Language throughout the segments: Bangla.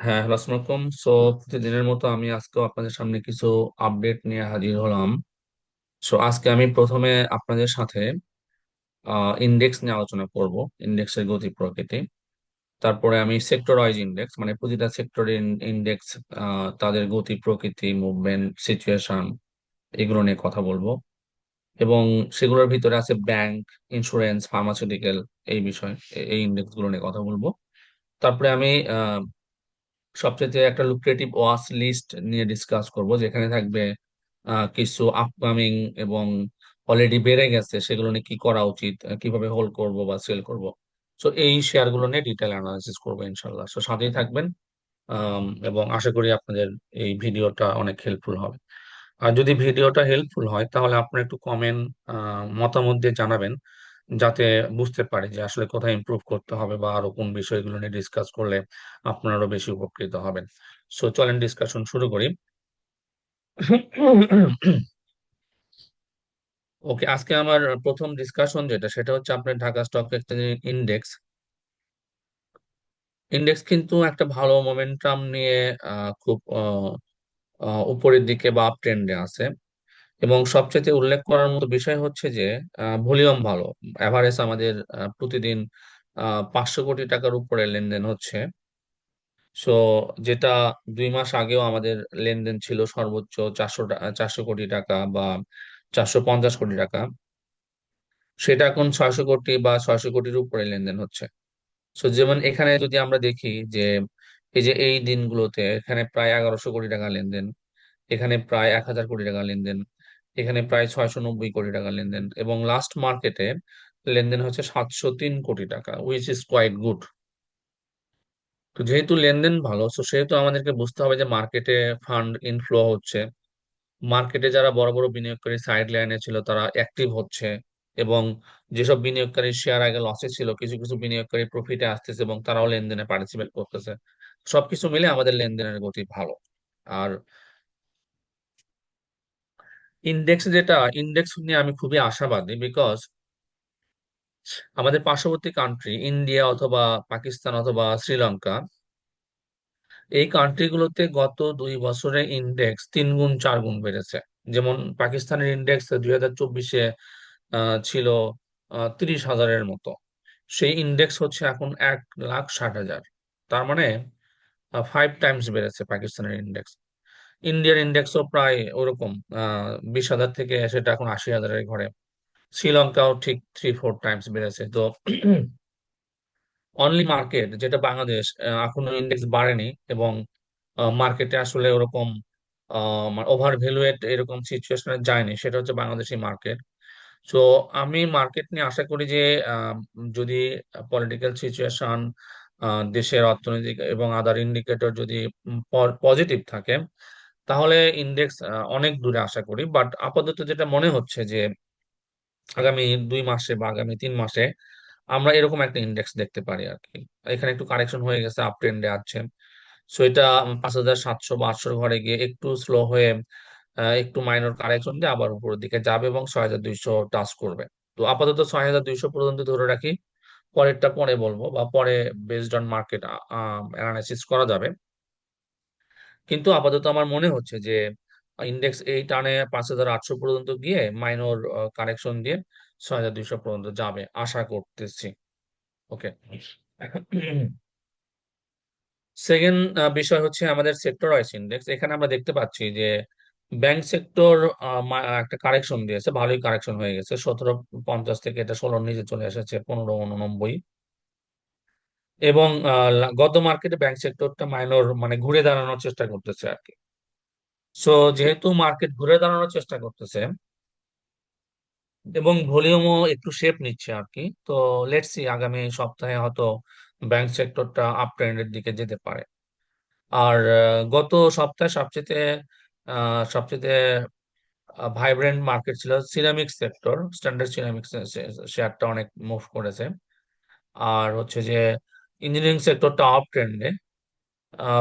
হ্যাঁ হ্যালো আসসালামু সো প্রতিদিনের মতো আমি আজকেও আপনাদের সামনে কিছু আপডেট নিয়ে হাজির হলাম। সো আজকে আমি প্রথমে আপনাদের সাথে ইন্ডেক্স নিয়ে আলোচনা করব ইন্ডেক্সের গতি প্রকৃতি। তারপরে আমি সেক্টর ওয়াইজ ইন্ডেক্স মানে প্রতিটা সেক্টরের ইন্ডেক্স তাদের গতি প্রকৃতি মুভমেন্ট সিচুয়েশন এগুলো নিয়ে কথা বলব। এবং সেগুলোর ভিতরে আছে ব্যাংক ইন্স্যুরেন্স ফার্মাসিউটিক্যাল এই বিষয় এই ইন্ডেক্সগুলো নিয়ে কথা বলব। তারপরে আমি সবচেয়ে একটা লুক্রেটিভ ওয়াচ লিস্ট নিয়ে ডিসকাস করব, যেখানে থাকবে কিছু আপকামিং এবং অলরেডি বেড়ে গেছে, সেগুলো নিয়ে কি করা উচিত কীভাবে হোল্ড করব বা সেল করব। সো এই শেয়ারগুলো নিয়ে ডিটেল অ্যানালাইসিস করব ইনশাল্লাহ সো সাথেই থাকবেন এবং আশা করি আপনাদের এই ভিডিওটা অনেক হেল্পফুল হবে। আর যদি ভিডিওটা হেল্পফুল হয়, তাহলে আপনারা একটু কমেন্ট মতামত দিয়ে জানাবেন। যাতে বুঝতে পারি যে আসলে কোথায় ইমপ্রুভ করতে হবে বা আরও কোন বিষয়গুলো নিয়ে ডিসকাস করলে আপনারাও বেশি উপকৃত হবেন। সো চলেন ডিসকাশন শুরু করি। ওকে আজকে আমার প্রথম ডিসকাশন যেটা, সেটা হচ্ছে আপনার Dhaka stock exchange index index কিন্তু একটা ভালো মোমেন্টাম নিয়ে খুব উপরের দিকে বা আপ ট্রেন্ডে আছে। এবং সবচেয়ে উল্লেখ করার মতো বিষয় হচ্ছে যে ভলিউম ভালো। এভারেজ আমাদের প্রতিদিন পাঁচশো কোটি টাকার উপরে লেনদেন হচ্ছে। সো, যেটা দুই মাস আগেও আমাদের লেনদেন ছিল সর্বোচ্চ চারশো চারশো কোটি টাকা বা চারশো পঞ্চাশ কোটি টাকা। সেটা এখন ছয়শো কোটি বা ছয়শো কোটির উপরে লেনদেন হচ্ছে। সো, যেমন এখানে যদি আমরা দেখি যে, এই যে এই দিনগুলোতে এখানে প্রায় এগারোশো কোটি টাকা লেনদেন, এখানে প্রায় এক হাজার কোটি টাকা লেনদেন এখানে প্রায় ছয়শো নব্বই কোটি টাকা লেনদেন। এবং লাস্ট মার্কেটে লেনদেন হচ্ছে সাতশো তিন কোটি টাকা উইচ ইজ কোয়াইট গুড তো যেহেতু লেনদেন ভালো তো সেহেতু আমাদেরকে বুঝতে হবে যে মার্কেটে ফান্ড ইনফ্লো হচ্ছে। মার্কেটে যারা বড় বড় বিনিয়োগকারী সাইড লাইনে ছিল, তারা অ্যাক্টিভ হচ্ছে। এবং যেসব বিনিয়োগকারী শেয়ার আগে লসে ছিল, কিছু কিছু বিনিয়োগকারী প্রফিটে আসতেছে এবং তারাও লেনদেনে পার্টিসিপেট করতেছে। সবকিছু মিলে আমাদের লেনদেনের গতি ভালো। আর ইন্ডেক্স যেটা ইন্ডেক্স নিয়ে আমি খুবই আশাবাদী বিকজ আমাদের পার্শ্ববর্তী কান্ট্রি ইন্ডিয়া অথবা পাকিস্তান অথবা শ্রীলঙ্কা এই কান্ট্রিগুলোতে গত দুই বছরে ইন্ডেক্স তিন গুণ, চার গুণ বেড়েছে। যেমন পাকিস্তানের ইন্ডেক্স দুই হাজার চব্বিশে ছিল তিরিশ হাজারের মতো। সেই ইন্ডেক্স হচ্ছে এখন এক লাখ ষাট হাজার। তার মানে ফাইভ টাইমস বেড়েছে পাকিস্তানের ইন্ডেক্স ইন্ডিয়ার ইন্ডেক্সও প্রায় ওরকম বিশ হাজার থেকে সেটা এখন আশি হাজারের ঘরে। শ্রীলঙ্কাও ঠিক থ্রি ফোর টাইমস বেড়েছে। তো অনলি মার্কেট যেটা বাংলাদেশ এখনও ইন্ডেক্স বাড়েনি এবং মার্কেটে আসলে ওরকম ওভার ভ্যালুয়েট এরকম সিচুয়েশনে যায়নি, সেটা হচ্ছে বাংলাদেশি মার্কেট তো আমি মার্কেট নিয়ে আশা করি যে যদি পলিটিক্যাল সিচুয়েশন দেশের অর্থনৈতিক এবং আদার ইন্ডিকেটর যদি পজিটিভ থাকে তাহলে ইন্ডেক্স অনেক দূরে আশা করি বাট আপাতত যেটা মনে হচ্ছে যে আগামী দুই মাসে বা আগামী তিন মাসে আমরা এরকম একটা ইন্ডেক্স দেখতে পারি আর কি। এখানে একটু কারেকশন হয়ে গেছে আপ ট্রেন্ডে আছে। সো এটা পাঁচ হাজার সাতশো বা আটশোর ঘরে গিয়ে একটু স্লো হয়ে একটু মাইনর কারেকশন দিয়ে আবার উপরের দিকে যাবে এবং ছয় হাজার দুইশো টাচ করবে। তো আপাতত ছয় হাজার দুইশো পর্যন্ত ধরে রাখি, পরেরটা পরে বলব বা পরে বেসড অন মার্কেট অ্যানালাইসিস করা যাবে। কিন্তু আপাতত আমার মনে হচ্ছে যে ইন্ডেক্স এই টানে পাঁচ হাজার আটশো পর্যন্ত গিয়ে মাইনর কারেকশন দিয়ে ছয় হাজার দুইশো পর্যন্ত যাবে, আশা করতেছি। ওকে সেকেন্ড বিষয় হচ্ছে আমাদের সেক্টর ওয়াইজ ইন্ডেক্স এখানে আমরা দেখতে পাচ্ছি যে ব্যাংক সেক্টর একটা কারেকশন দিয়েছে, ভালোই কারেকশন হয়ে গেছে। সতেরো পঞ্চাশ থেকে এটা ষোলোর নিচে চলে এসেছে, পনেরো, উননব্বই। এবং গত মার্কেটে ব্যাংক সেক্টরটা মাইনর মানে ঘুরে দাঁড়ানোর চেষ্টা করতেছে আর কি। সো যেহেতু মার্কেট ঘুরে দাঁড়ানোর চেষ্টা করতেছে, এবং ভলিউমও একটু শেপ নিচ্ছে আর কি, তো লেটস আগামী সপ্তাহে হয়তো ব্যাংক সেক্টরটা আপ ট্রেন্ডের দিকে যেতে পারে। আর গত সপ্তাহে সবচেয়ে সবচেয়ে ভাইব্রেন্ট মার্কেট ছিল সিরামিক সেক্টর স্ট্যান্ডার্ড সিরামিক শেয়ারটা অনেক মুভ করেছে। আর হচ্ছে যে ইঞ্জিনিয়ারিং সেক্টরটা আপ ট্রেন্ডে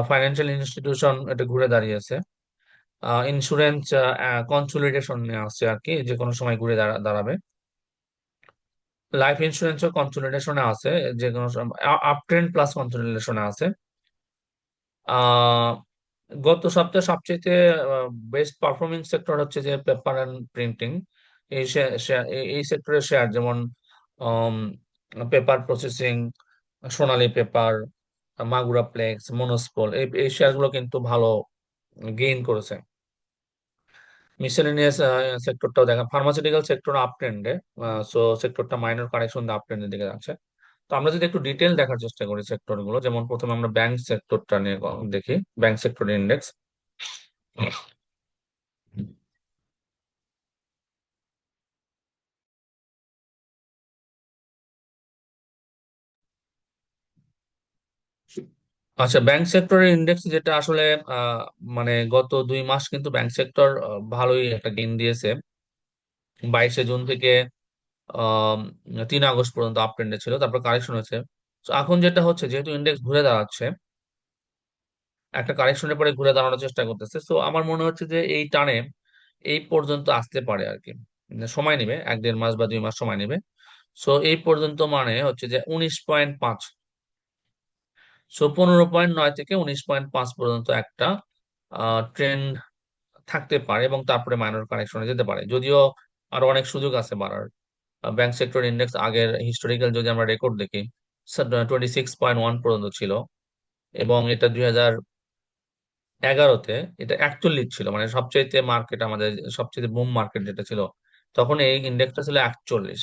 ফাইন্যান্সিয়াল ইনস্টিটিউশন এটা ঘুরে দাঁড়িয়েছে ইন্স্যুরেন্স কনসোলিডেশন নিয়ে আসছে আর কি, যে কোনো সময় ঘুরে দাঁড়া- দাঁড়াবে। লাইফ ইন্স্যুরেন্সও কনসোলিডেশনে আছে, যে কোনো আপ ট্রেন্ড প্লাস কনসোলিডেশনে আছে। গত সপ্তাহে সবচেয়ে বেস্ট পারফর্মিং সেক্টর হচ্ছে যে পেপার অ্যান্ড প্রিন্টিং এই এই সেক্টরের শেয়ার যেমন paper processing Sonali paper, Magura Plex Monospool এই এই শেয়ারগুলো কিন্তু ভালো গেইন করেছে। মিসেলেনিয়াস সেক্টরটাও দেখা ফার্মাসিউটিক্যাল সেক্টর আপ ট্রেন্ডে সো সেক্টরটা মাইনর কারেকশন আপ ট্রেন্ডের দিকে যাচ্ছে। তো আমরা যদি একটু ডিটেল দেখার চেষ্টা করি সেক্টরগুলো যেমন প্রথমে আমরা ব্যাংক সেক্টরটা নিয়ে দেখি ব্যাংক সেক্টর ইন্ডেক্স আচ্ছা ব্যাংক সেক্টরের ইন্ডেক্স যেটা আসলে মানে গত দুই মাস কিন্তু ব্যাংক সেক্টর ভালোই একটা গেইন দিয়েছে। বাইশে জুন থেকে তিন আগস্ট পর্যন্ত আপ ট্রেন্ডে ছিল, তারপর কারেকশন হয়েছে। এখন যেটা হচ্ছে, যেহেতু ইন্ডেক্স ঘুরে দাঁড়াচ্ছে, একটা কারেকশনের পরে ঘুরে দাঁড়ানোর চেষ্টা করতেছে। তো আমার মনে হচ্ছে যে এই টানে এই পর্যন্ত আসতে পারে আর কি। মানে সময় নেবে, এক দেড় মাস বা দুই মাস সময় নেবে। সো এই পর্যন্ত মানে হচ্ছে যে উনিশ পয়েন্ট পাঁচ সো পনেরো পয়েন্ট নয় থেকে উনিশ পয়েন্ট পাঁচ পর্যন্ত একটা ট্রেন্ড থাকতে পারে এবং তারপরে মাইনর কারেকশনে যেতে পারে। যদিও আরও অনেক সুযোগ আছে বাড়ার। ব্যাংক সেক্টর ইন্ডেক্স আগের হিস্টোরিক্যাল যদি আমরা রেকর্ড দেখি টোয়েন্টি সিক্স পয়েন্ট ওয়ান পর্যন্ত ছিল এবং এটা দুই হাজার এগারোতে এটা একচল্লিশ ছিল মানে সবচেয়ে মার্কেট আমাদের সবচেয়ে বুম মার্কেট যেটা ছিল, তখন এই ইন্ডেক্সটা ছিল একচল্লিশ।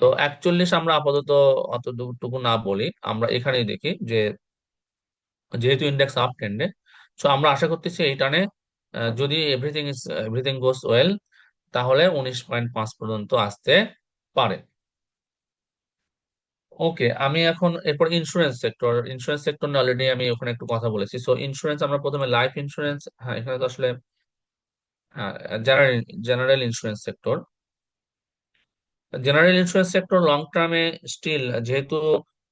তো একচল্লিশ আমরা আপাতত অতটুকু না বলি। আমরা এখানেই দেখি যে যেহেতু ইন্ডেক্স আপ ট্রেন্ডে সো আমরা আশা করতেছি এই টানে যদি everything is everything goes well তাহলে উনিশ পয়েন্ট পাঁচ পর্যন্ত আসতে পারে। ওকে আমি এখন এরপর ইন্স্যুরেন্স সেক্টর ইন্স্যুরেন্স সেক্টর নিয়ে অলরেডি আমি ওখানে একটু কথা বলেছি। সো ইন্স্যুরেন্স আমরা প্রথমে লাইফ ইন্স্যুরেন্স হ্যাঁ এখানে তো আসলে হ্যাঁ general general insurance sector general insurance sector long টার্মে স্টিল যেহেতু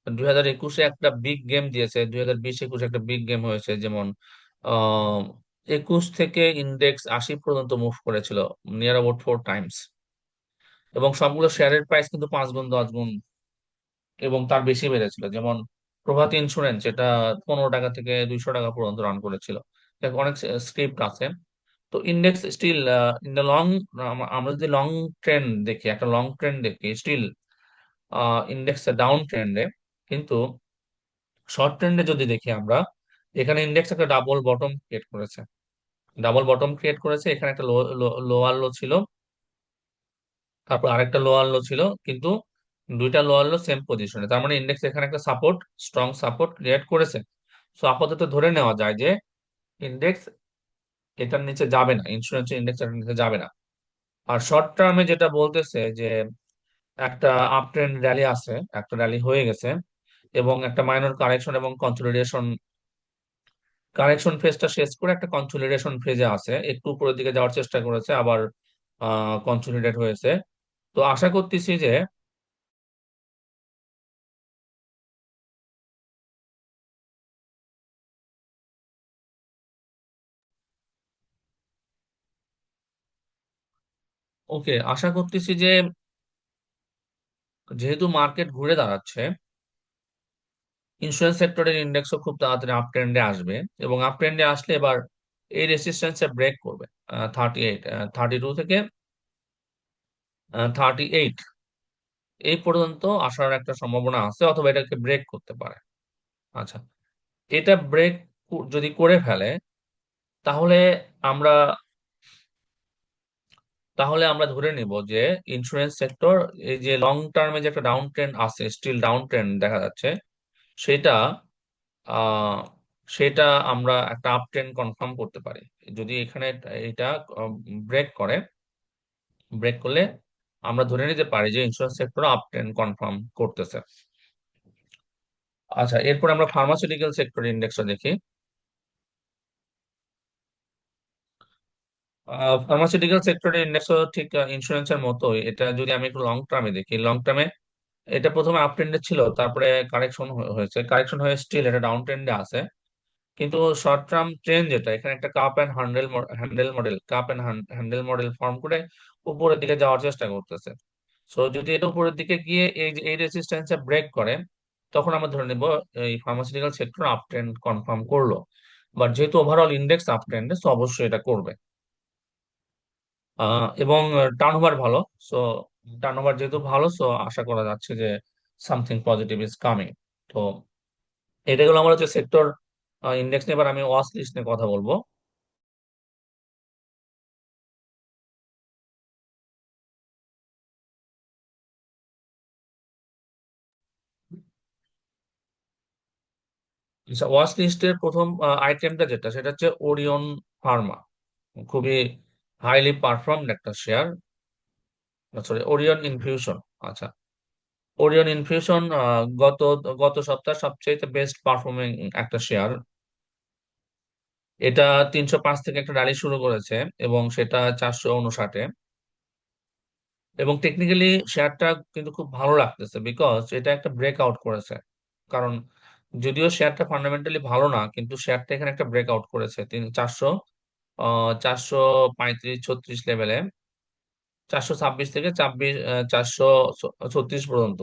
দুই হাজার একুশে একটা বিগ গেম দিয়েছে দুই হাজার বিশ একুশে একটা বিগ গেম হয়েছে, যেমন একুশ থেকে ইন্ডেক্স আশি পর্যন্ত মুভ করেছিল নিয়ার অ্যাবাউট ফোর টাইমস এবং সবগুলো শেয়ারের প্রাইস কিন্তু পাঁচ গুণ, দশ গুণ, এবং তার বেশি বেড়েছিল। যেমন, প্রভাতী ইন্স্যুরেন্স এটা পনেরো টাকা থেকে দুইশো টাকা পর্যন্ত রান করেছিল। অনেক স্ক্রিপ্ট আছে। তো index still in the long আমরা যদি লং ট্রেন্ড দেখি, একটা লং ট্রেন্ড দেখি স্টিল ইন্ডেক্স ডাউন ট্রেন্ডে কিন্তু শর্ট ট্রেন্ডে যদি দেখি আমরা, এখানে ইন্ডেক্স একটা ডাবল বটম ক্রিয়েট করেছে। ডাবল বটম ক্রিয়েট করেছে, এখানে একটা লোয়ার লো ছিল, তারপর আরেকটা লোয়ার লো ছিল, কিন্তু দুইটা লোয়ার লো সেম পজিশনে তার মানে ইন্ডেক্স এখানে একটা সাপোর্ট স্ট্রং সাপোর্ট ক্রিয়েট করেছে। সো আপাতত ধরে নেওয়া যায় যে ইন্ডেক্স এটার নিচে যাবে না ইন্স্যুরেন্স ইন্ডেক্স নিচে যাবে না। আর শর্ট টার্মে যেটা বলতেছে যে, একটা আপ ট্রেন্ড র্যালি আছে, একটা র্যালি হয়ে গেছে, এবং একটা মাইনর কারেকশন এবং কনসোলিডেশন কারেকশন ফেজটা শেষ করে একটা কনসোলিডেশন ফেজে আছে, একটু উপরের দিকে যাওয়ার চেষ্টা করেছে, আবার কনসোলিডেট হয়েছে। তো আশা করতেছি যে ওকে, আশা করতেছি যে যেহেতু মার্কেট ঘুরে দাঁড়াচ্ছে ইন্স্যুরেন্স সেক্টরের ইন্ডেক্সও খুব তাড়াতাড়ি আপ ট্রেন্ডে আসবে এবং আপ ট্রেন্ডে আসলে এবার এই রেসিস্ট্যান্সে ব্রেক করবে থার্টি এইট থার্টি টু থেকে থার্টি এইট এই পর্যন্ত আসার একটা সম্ভাবনা আছে, অথবা এটাকে ব্রেক করতে পারে। আচ্ছা এটা ব্রেক যদি করে ফেলে, তাহলে আমরা তাহলে আমরা ধরে নিব যে ইন্স্যুরেন্স সেক্টর এই যে লং টার্মে যে একটা ডাউন ট্রেন্ড আছে স্টিল ডাউন ট্রেন্ড দেখা যাচ্ছে, সেটা সেটা আমরা একটা আপ ট্রেন্ড কনফার্ম করতে পারি। যদি এখানে এটা ব্রেক করে ব্রেক করলে আমরা ধরে নিতে পারি যে insurance sector up trend confirm করতেছে। আচ্ছা এরপর আমরা ফার্মাসিউটিক্যাল সেক্টর ইন্ডেক্সটা দেখি। ফার্মাসিউটিক্যাল সেক্টরের ইন্ডেক্সও ঠিক ইন্স্যুরেন্সের মতোই এটা যদি আমি একটু লং টার্মে দেখি লং টার্মে এটা প্রথমে আপ ট্রেন্ডে ছিল, তারপরে কারেকশন হয়েছে। কারেকশন হয়ে স্টিল এটা ডাউন ট্রেন্ডে আছে। কিন্তু শর্ট টার্ম ট্রেন্ড যেটা, এখানে একটা cup and handle handle model cup and handle model form করে উপরের দিকে যাওয়ার চেষ্টা করতেছে। সো যদি এটা উপরের দিকে গিয়ে এই এই রেজিস্ট্যান্সে ব্রেক করে, তখন আমরা ধরে নিব, এই pharmaceutical sector up trend confirm করল। বাট যেহেতু ওভারঅল ইন্ডেক্স আপ ট্রেন্ডে তো অবশ্যই এটা করবে। এবং টার্নওভার ভালো সো টার্নওভার যেহেতু ভালো সো আশা করা যাচ্ছে যে সামথিং পজিটিভ ইজ কামিং তো এটা গেলো আমার হচ্ছে সেক্টর ইন্ডেক্স নিয়ে, এবার আমি ওয়াচ লিস্ট নিয়ে কথা বলব। ওয়াচ লিস্টের প্রথম আইটেমটা যেটা, সেটা হচ্ছে ওরিয়ন ফার্মা খুবই হাইলি পারফর্মড একটা শেয়ার সরি ওরিয়ন ইনফিউশন আচ্ছা। ওরিয়ন ইনফিউশন গত গত সপ্তাহ সবচেয়ে বেস্ট পারফর্মিং একটা শেয়ার এটা তিনশো পাঁচ থেকে একটা র্যালি শুরু করেছে এবং সেটা চারশো উনষাটে। এবং টেকনিক্যালি শেয়ারটা কিন্তু খুব ভালো লাগতেছে বিকজ এটা একটা ব্রেক আউট করেছে। কারণ যদিও শেয়ারটা ফান্ডামেন্টালি ভালো না, কিন্তু শেয়ারটা এখানে একটা ব্রেক আউট করেছে। তিন, চারশো চারশো পঁয়ত্রিশ, ছত্রিশ লেভেলে চারশো ছাব্বিশ থেকে ছাব্বিশ চারশো ছত্রিশ পর্যন্ত।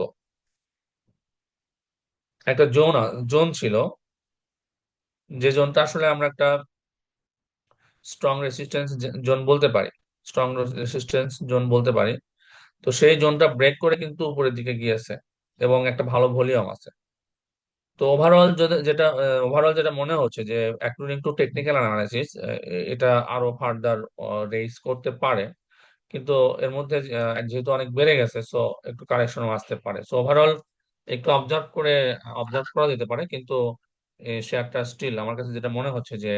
একটা জোন জোন ছিল। যে জোনটা আসলে আমরা একটা স্ট্রং রেসিস্ট্যান্স জোন বলতে পারি। স্ট্রং রেসিস্ট্যান্স জোন বলতে পারি। তো সেই জোনটা ব্রেক করে কিন্তু উপরের দিকে গিয়েছে এবং একটা ভালো ভলিউম আছে। তো ওভারঅল যেটা ওভারঅল যেটা মনে হচ্ছে যে অ্যাকর্ডিং টু টেকনিক্যাল অ্যানালাইসিস এটা আরও ফার্দার রেইজ করতে পারে। কিন্তু এর মধ্যে যেহেতু অনেক বেড়ে গেছে সো একটু কারেকশনও আসতে পারে। সো ওভারঅল একটু অবজার্ভ করে অবজার্ভ করা যেতে পারে। কিন্তু শেয়ারটা স্টিল আমার কাছে যেটা মনে হচ্ছে যে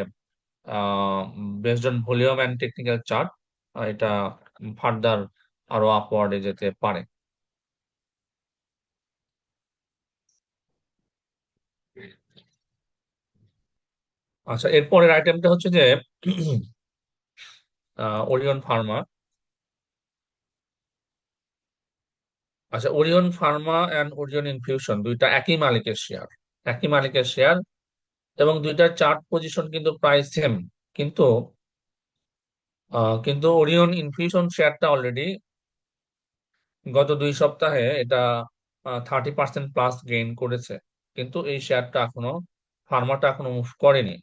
based on volume and technical chart এটা ফার্দার আরও আপওয়ার্ডে যেতে পারে। আচ্ছা এরপরের আইটেমটা হচ্ছে যে ওরিয়ন ফার্মা আচ্ছা Orion pharma and Orion infusion দুইটা একই মালিকের শেয়ার একই মালিকের শেয়ার এবং দুইটার চার্ট পজিশন কিন্তু প্রায় সেম কিন্তু কিন্তু ওরিয়ন ইনফিউশন শেয়ারটা অলরেডি গত দুই সপ্তাহে এটা থার্টি পার্সেন্ট প্লাস গেইন করেছে, কিন্তু এই শেয়ারটা এখনও ফার্মাটা এখনও মুভ করেনি।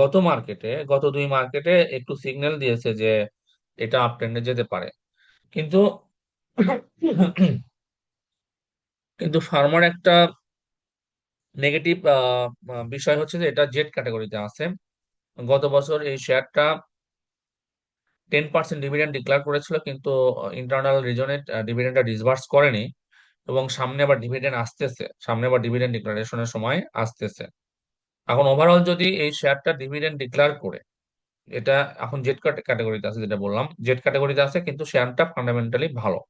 গত মার্কেটে, গত দুই মার্কেটে একটু সিগন্যাল দিয়েছে যে এটা আপ ট্রেন্ডে যেতে পারে। কিন্তু কিন্তু ফার্মার একটা নেগেটিভ বিষয় হচ্ছে যে এটা জেড ক্যাটাগরিতে আছে। গত বছর এই শেয়ারটা টেন পার্সেন্ট ডিভিডেন্ড ডিক্লেয়ার করেছিল, কিন্তু ইন্টারনাল রিজনে ডিভিডেন্ডটা ডিসবার্স করেনি। এবং সামনে আবার ডিভিডেন্ড আসতেছে। সামনে আবার ডিভিডেন্ড ডিক্লারেশনের সময় আসতেছে। এখন ওভারঅল যদি এই শেয়ারটা ডিভিডেন্ড ডিক্লেয়ার করে, এটা এখন জেড ক্যাটাগরিতে আছে যেটা বললাম জেড ক্যাটাগরিতে আছে কিন্তু শেয়ারটা ফান্ডামেন্টালি ভালো।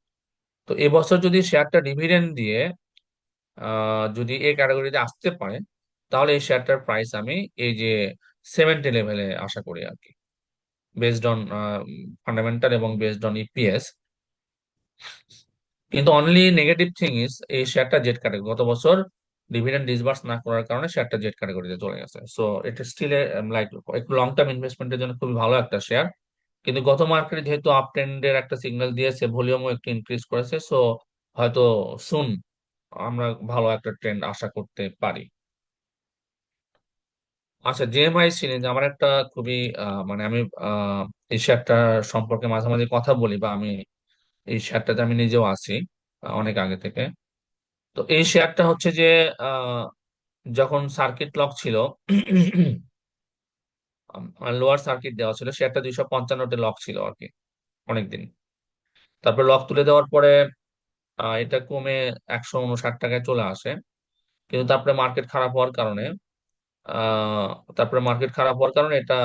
তো এবছর যদি শেয়ারটা ডিভিডেন্ড দিয়ে যদি এই ক্যাটাগরিতে আসতে পারে, তাহলে এই শেয়ারটার প্রাইস আমি এই যে সেভেন্টি লেভেলে আশা করি আর কি। বেসড অন ফান্ডামেন্টাল এবং বেসড অন ইপিএস কিন্তু অনলি নেগেটিভ থিং ইজ এই শেয়ারটা জেড ক্যাটাগরি গত বছর ডিভিডেন্ড ডিসবার্স না করার কারণে শেয়ারটা জেড ক্যাটাগরিতে চলে গেছে। সো এটা স্টিল লাইক একটু লং টার্ম ইনভেস্টমেন্টের জন্য খুবই ভালো একটা শেয়ার কিন্তু গত মার্কেটে যেহেতু আপ ট্রেন্ডের একটা সিগন্যাল দিয়েছে ভলিউমও একটু ইনক্রিজ করেছে সো হয়তো সুন আমরা ভালো একটা ট্রেন্ড আশা করতে পারি। আচ্ছা জেএমআই সিরিজ আমার একটা খুবই মানে আমি এই শেয়ারটা সম্পর্কে মাঝে মাঝে কথা বলি বা আমি এই শেয়ারটাতে আমি নিজেও আছি অনেক আগে থেকে। তো এই শেয়ারটা হচ্ছে যে যখন সার্কিট লক ছিল লোয়ার সার্কিট দেওয়া ছিল, শেয়ারটা দুইশো পঞ্চান্নতে লক ছিল আর কি, অনেকদিন। তারপর লক তুলে দেওয়ার পরে এটা কমে একশো উনষাট টাকায় চলে আসে। কিন্তু তারপরে মার্কেট খারাপ হওয়ার কারণে তারপরে মার্কেট খারাপ হওয়ার কারণে এটা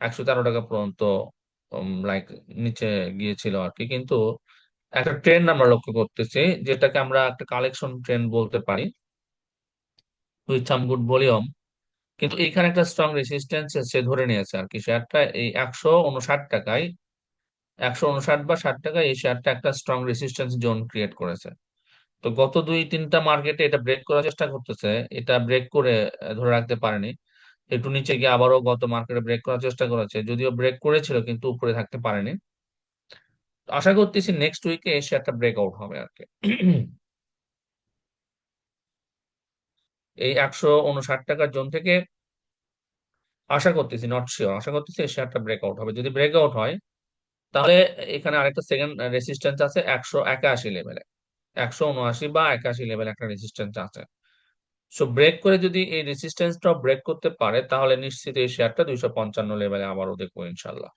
একশো তেরো টাকা পর্যন্ত লাইক নিচে গিয়েছিল আর কি। কিন্তু একটা ট্রেন্ড আমরা লক্ষ্য করতেছি, যেটাকে আমরা একটা কালেকশন ট্রেন্ড বলতে পারি। উইথ সাম গুড ভলিউম কিন্তু এখানে একটা স্ট্রং রেসিস্ট্যান্স সে ধরে নিয়েছে আর কি। শেয়ারটা এই একশো উনষাট টাকায়, একশো উনষাট বা ষাট টাকায় এই শেয়ারটা একটা স্ট্রং রেসিস্ট্যান্স জোন ক্রিয়েট করেছে। তো গত দুই তিনটা মার্কেটে এটা ব্রেক করার চেষ্টা করতেছে। এটা ব্রেক করে ধরে রাখতে পারেনি। একটু নিচে গিয়ে আবারও গত মার্কেটে ব্রেক করার চেষ্টা করেছে। যদিও ব্রেক করেছিল, কিন্তু উপরে থাকতে পারেনি। আশা করতেছি নেক্সট উইকে এই শেয়ারটা ব্রেক আউট হবে আর কি। এই একশো উনষাট টাকার জোন থেকে আশা করতেছি নট শিওর আশা করতেছি এই শেয়ারটা ব্রেকআউট হবে। যদি ব্রেকআউট হয়, তাহলে এখানে আরেকটা সেকেন্ড রেসিস্ট্যান্স আছে একশো একাশি লেভেলে একশো উনআশি বা একাশি লেভেল একটা রেসিস্ট্যান্স আছে। সো ব্রেক করে যদি এই রেসিস্ট্যান্সটা ব্রেক করতে পারে, তাহলে নিশ্চিত এই শেয়ারটা দুইশো পঞ্চান্ন লেভেলে আবারও দেখব ইনশাল্লাহ।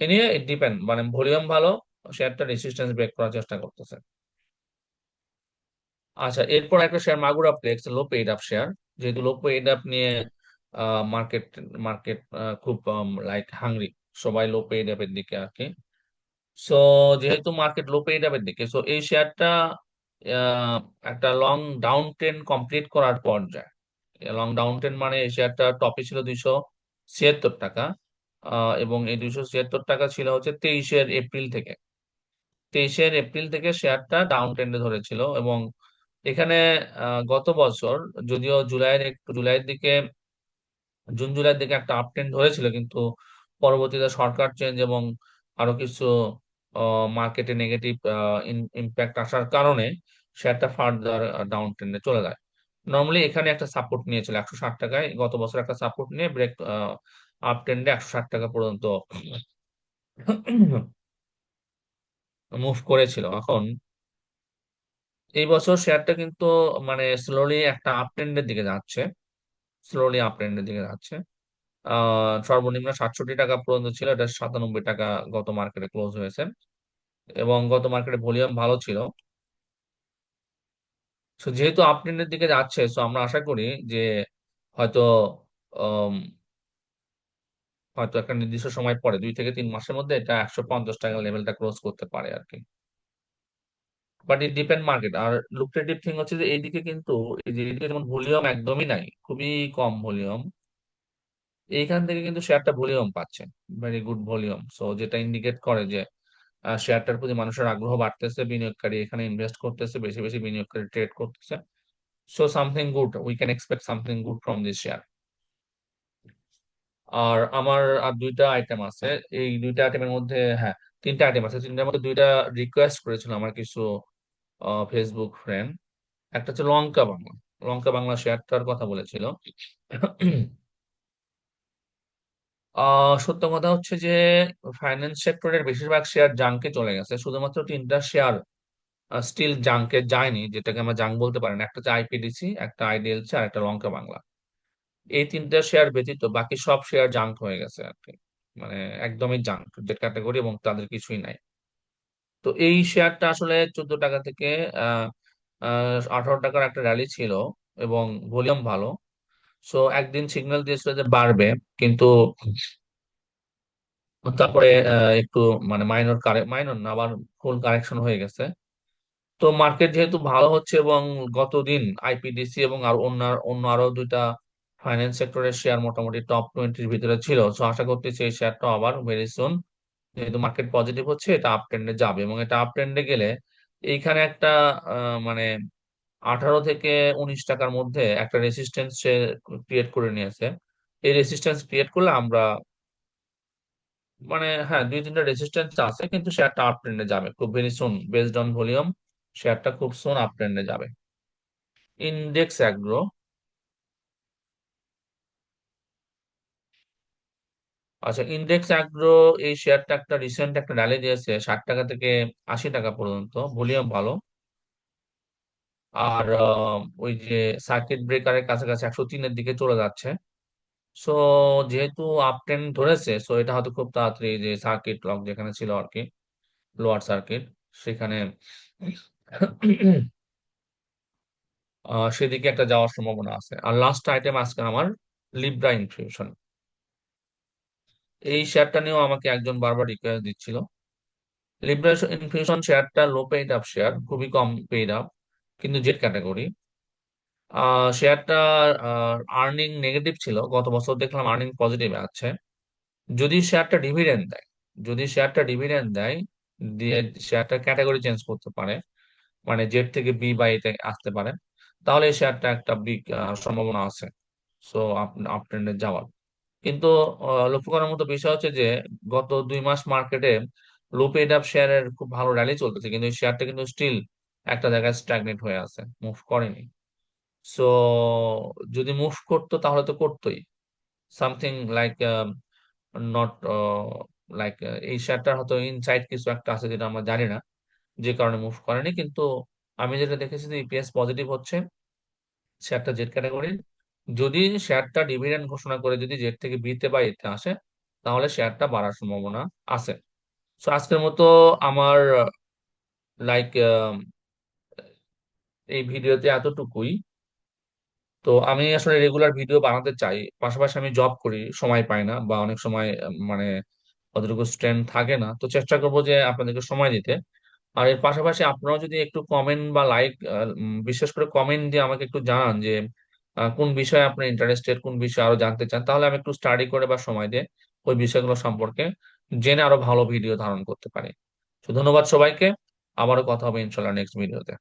এ নিয়ে ডিপেন্ড মানে ভলিউম ভালো শেয়ারটা রেসিস্ট্যান্স ব্রেক করার চেষ্টা করতেছে। আচ্ছা এরপর একটা share Magura Plex low paid up share যেহেতু লো পেইড আপ নিয়ে মার্কেট মার্কেট খুব লাইক হাংরি সবাই লো পেইড আপের দিকে আর কি সো যেহেতু মার্কেট লো পেইড আপের দিকে সো এই শেয়ারটা একটা লং ডাউন ট্রেন্ড কমপ্লিট করার পর যায় লং ডাউন ট্রেন্ড মানে এই শেয়ারটা টপে ছিল দুইশো ছিয়াত্তর টাকা। এবং এই দুইশো ছিয়াত্তর টাকা ছিল হচ্ছে তেইশের এপ্রিল থেকে। তেইশের এপ্রিল থেকে শেয়ারটা ডাউন ট্রেন্ডে ধরেছিল এবং এখানে গত বছর যদিও জুলাইয়ের একটু জুলাইয়ের দিকে, জুন, জুলাইয়ের দিকে একটা আপ ট্রেন্ড ধরেছিল কিন্তু পরবর্তীতে সরকার চেঞ্জ এবং আরও কিছু মার্কেটে নেগেটিভ ইম্প্যাক্ট আসার কারণে শেয়ারটা ফার্দার ডাউন ট্রেন্ডে চলে যায়। নর্মালি এখানে একটা সাপোর্ট নিয়েছিল একশো ষাট টাকায়। গত বছর একটা সাপোর্ট নিয়ে ব্রেক আপ ট্রেন্ডে একশো ষাট টাকা পর্যন্ত মুভ করেছিল। এখন এই বছর শেয়ারটা কিন্তু মানে স্লোলি একটা আপ ট্রেন্ডের দিকে যাচ্ছে। স্লোলি আপ ট্রেন্ডের দিকে যাচ্ছে। সর্বনিম্ন সাতষট্টি টাকা পর্যন্ত ছিল, এটা সাতানব্বই টাকা গত মার্কেটে ক্লোজ হয়েছে। এবং গত মার্কেটে ভলিউম ভালো ছিল। যেহেতু আপ ট্রেন্ডের দিকে যাচ্ছে সো আমরা আশা করি যে হয়তো হয়তো একটা নির্দিষ্ট সময় পরে, দুই থেকে তিন মাসের মধ্যে এটা একশো পঞ্চাশ টাকা লেভেলটা ক্লোজ করতে পারে আর কি। বাট ইট ডিপেন্ড মার্কেট আর লুক্রেটিভ থিং হচ্ছে যে এইদিকে কিন্তু যেমন ভলিউম একদমই নাই, খুবই কম ভলিউম এইখান থেকে কিন্তু শেয়ারটা ভলিউম পাচ্ছে ভেরি গুড ভলিউম সো যেটা ইন্ডিকেট করে যে শেয়ারটার প্রতি মানুষের আগ্রহ বাড়তেছে, বিনিয়োগকারী এখানে ইনভেস্ট করতেছে, বেশি বেশি বিনিয়োগকারী ট্রেড করতেছে। So something good we can expect something good from this share আর আমার আর দুইটা আইটেম আছে। এই দুইটা আইটেমের মধ্যে হ্যাঁ তিনটা আইটেম আছে। তিনটার মধ্যে দুইটা রিকোয়েস্ট করেছিল আমার কিছু ফেসবুক ফ্রেন্ড একটা হচ্ছে লঙ্কা বাংলা। লঙ্কা বাংলা শেয়ারটার কথা বলেছিল। সত্য কথা হচ্ছে যে ফাইন্যান্স সেক্টরের বেশিরভাগ শেয়ার জাঙ্কে চলে গেছে। শুধুমাত্র তিনটা শেয়ার স্টিল জাঙ্কে যায়নি, যেটাকে আমরা জাঙ্ক বলতে পারি না। একটা হচ্ছে আইপিডিসি একটা আইডিএলসি আর একটা লঙ্কা বাংলা। এই তিনটা শেয়ার ব্যতীত বাকি সব শেয়ার জাঙ্ক হয়ে গেছে আর কি। মানে একদমই জাঙ্ক যে ক্যাটাগরি এবং তাদের কিছুই নাই। তো এই শেয়ারটা আসলে চোদ্দ টাকা থেকে আঠারো টাকার একটা র্যালি ছিল এবং ভলিউম ভালো। সো একদিন সিগন্যাল দিয়েছিল যে বাড়বে, কিন্তু তারপরে একটু মানে মাইনর মাইনর না, আবার ফুল কারেকশন হয়ে গেছে। তো মার্কেট যেহেতু ভালো হচ্ছে এবং গতদিন আইপিডিসি এবং আর অন্য অন্য আরও দুইটা ফাইন্যান্স সেক্টরের শেয়ার মোটামুটি টপ টোয়েন্টির ভিতরে ছিল। সো আশা করতেছি এই শেয়ারটা আবার ভেরি সুন যেহেতু মার্কেট পজিটিভ হচ্ছে, এটা আপ ট্রেন্ডে যাবে এবং এটা আপ ট্রেন্ডে গেলে এইখানে একটা মানে আঠারো থেকে উনিশ টাকার মধ্যে একটা রেসিস্টেন্স সে ক্রিয়েট করে নিয়েছে। এই রেসিস্টেন্স ক্রিয়েট করলে আমরা মানে হ্যাঁ দুই তিনটা রেজিস্ট্যান্স আছে, কিন্তু শেয়ারটা আপ ট্রেন্ডে যাবে খুব very soon based on volume শেয়ারটা খুব সুন আপ ট্রেন্ডে যাবে। ইন্ডেক্স অ্যাগ্রো আচ্ছা ইন্ডেক্স অ্যাগ্রো এই শেয়ারটা একটা রিসেন্ট একটা র্যালি দিয়েছে, ষাট টাকা থেকে আশি টাকা পর্যন্ত ভলিউম ভালো। আর ওই যে সার্কিট ব্রেকারের কাছাকাছি একশো তিনের দিকে চলে যাচ্ছে। সো যেহেতু আপ ট্রেন্ড ধরেছে সো এটা হয়তো খুব তাড়াতাড়ি যে সার্কিট লক যেখানে ছিল আর কি লোয়ার সার্কিট সেখানে সেদিকে একটা যাওয়ার সম্ভাবনা আছে। আর লাস্ট আইটেম আজকে আমার লিব্রা ইনফিউশন এই শেয়ারটা নিয়েও আমাকে একজন বারবার রিকোয়েস্ট দিচ্ছিল। লিব্রা ইনফিউশন শেয়ারটা লো পেইড আপ শেয়ার খুবই কম পেইড আপ কিন্তু জেড ক্যাটাগরি শেয়ারটা আর্নিং নেগেটিভ ছিল, গত বছর দেখলাম আর্নিং পজিটিভ আছে। যদি শেয়ারটা ডিভিডেন্ড দেয়, যদি শেয়ারটা ডিভিডেন্ড দেয়, দিয়ে শেয়ারটা ক্যাটাগরি চেঞ্জ করতে পারে মানে জেড থেকে বি বা এতে আসতে পারে, তাহলে শেয়ারটা একটা বিগ সম্ভাবনা আছে। সো আপ ট্রেন্ডে যাওয়ার। কিন্তু লক্ষ্য করার মতো বিষয় হচ্ছে যে, গত দুই মাস মার্কেটে লো পেইড আপ শেয়ারের খুব ভালো র্যালি চলতেছে, কিন্তু শেয়ারটা কিন্তু স্টিল একটা জায়গায় স্ট্যাগনেট হয়ে আছে মুভ করেনি। সো যদি মুভ করতো তাহলে তো করতোই। সামথিং লাইক নট লাইক এই শেয়ারটার হয়তো ইনসাইড কিছু একটা আছে যেটা আমরা জানি না, যে কারণে মুভ করেনি। কিন্তু আমি যেটা দেখেছি যে ইপিএস পজিটিভ হচ্ছে শেয়ারটা জেড ক্যাটাগরির যদি শেয়ারটা ডিভিডেন্ড ঘোষণা করে যদি জেড থেকে বিতে বা এতে আসে, তাহলে শেয়ারটা বাড়ার সম্ভাবনা আছে। সো আজকের মতো আমার লাইক এই ভিডিওতে এতটুকুই। তো আমি আসলে রেগুলার ভিডিও বানাতে চাই, পাশাপাশি আমি জব করি, সময় পাই না বা অনেক সময় মানে অতটুকু স্ট্রেন্থ থাকে না। তো চেষ্টা করব যে আপনাদেরকে সময় দিতে। আর এর পাশাপাশি আপনারাও যদি একটু কমেন্ট বা লাইক বিশেষ করে কমেন্ট দিয়ে আমাকে একটু জানান যে কোন বিষয়ে আপনি ইন্টারেস্টেড কোন বিষয়ে আরও জানতে চান, তাহলে আমি একটু স্টাডি করে বা সময় দিয়ে ওই বিষয়গুলো সম্পর্কে জেনে আরও ভালো ভিডিও ধারণ করতে পারি। তো ধন্যবাদ সবাইকে। আবারও কথা হবে ইনশাল্লাহ নেক্সট ভিডিওতে